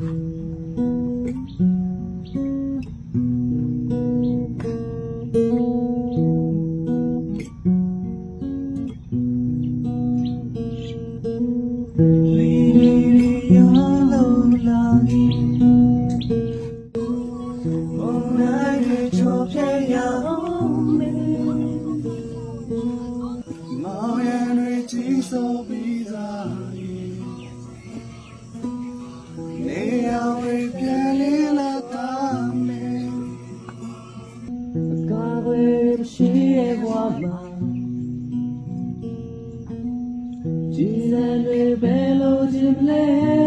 嗯。 ရှိရဲ့ဘဝမှာကြည်လန်တွေပဲလို့ခြင်းလဲ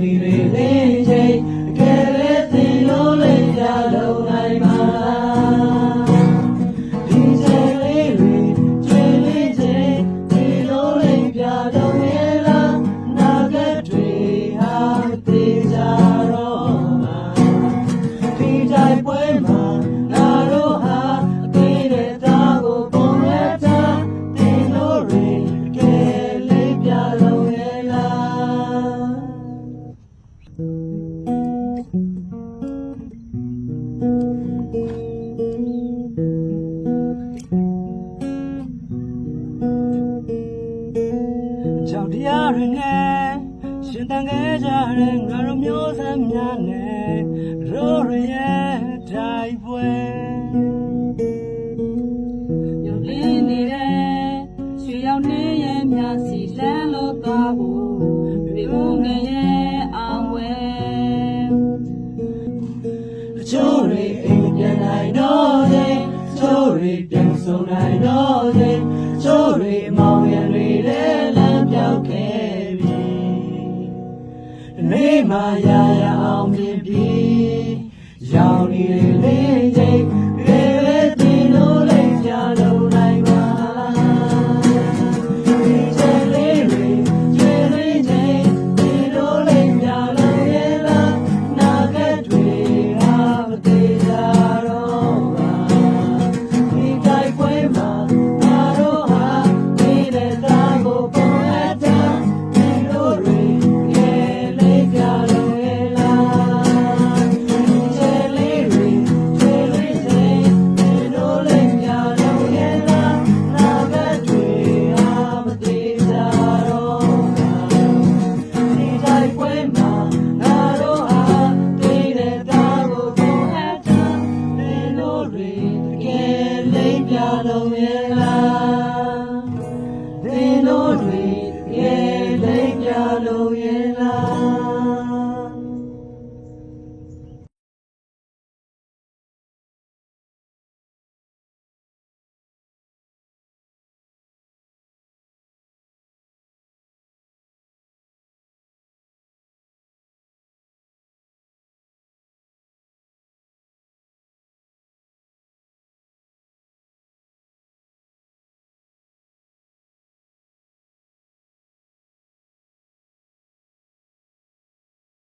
মনিরে ကြောက်တရားတွေနဲ့ရှင်တန်ခဲ့ကြတဲ့ငါတို့မျိုးဆက်များနဲ့ရိုးရရဲ့ ဆုံးနိုင်တော့ခြင်းချိုးတွေမောင်ရံတွေလည်းလမ်းပြောက်ခဲ့ပြီဒီနေ့မှရရအောင်မြင်ပြီရောင်နေလေးချိန်